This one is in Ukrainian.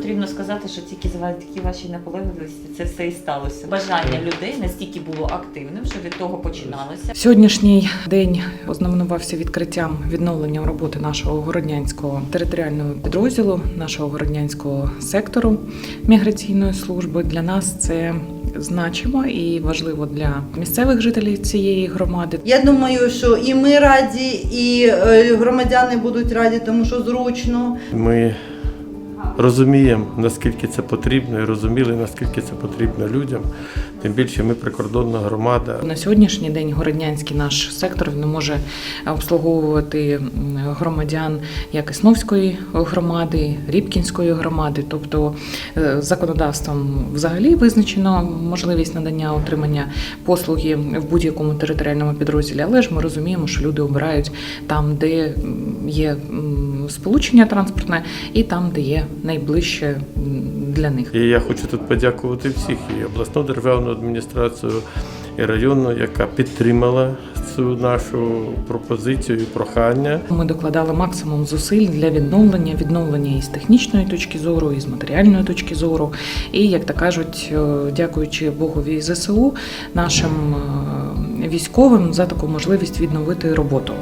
приємно сказати, що тільки завдяки вашій наполегливості це все і сталося. Бажання людей настільки було активним, що від того починалося. Сьогоднішній день ознаменувався відкриттям відновленням роботи нашого городнянського територіального підрозділу, нашого городнянського сектору міграційної служби. Для нас це значимо і важливо для місцевих жителів цієї громади. Я думаю, що і ми раді, і е, громадяни будуть раді, тому що зручно. Ми розуміємо, наскільки це потрібно, і розуміли, наскільки це потрібно людям. Тим більше ми прикордонна громада. На сьогоднішній день городнянський наш сектор не може обслуговувати громадян як Існовської громади, Рібкінської громади. Тобто е, законодавством взагалі визначено можливість надання отримання послуги в будь-якому територіальному підрозділі, але ж ми розуміємо, що люди обирають там, де є сполучення транспортне, і там, де є найближче для них. І я хочу тут подякувати всіх і обласну державну адміністрацію, і районну, яка підтримала цю нашу пропозицію і прохання. Ми докладали максимум зусиль для відновлення, відновлення і з технічної точки зору, і з матеріальної точки зору. І як то кажуть, е, дякуючи Богові і ЗСУ, нашим е, військовим за таку можливість відновити роботу.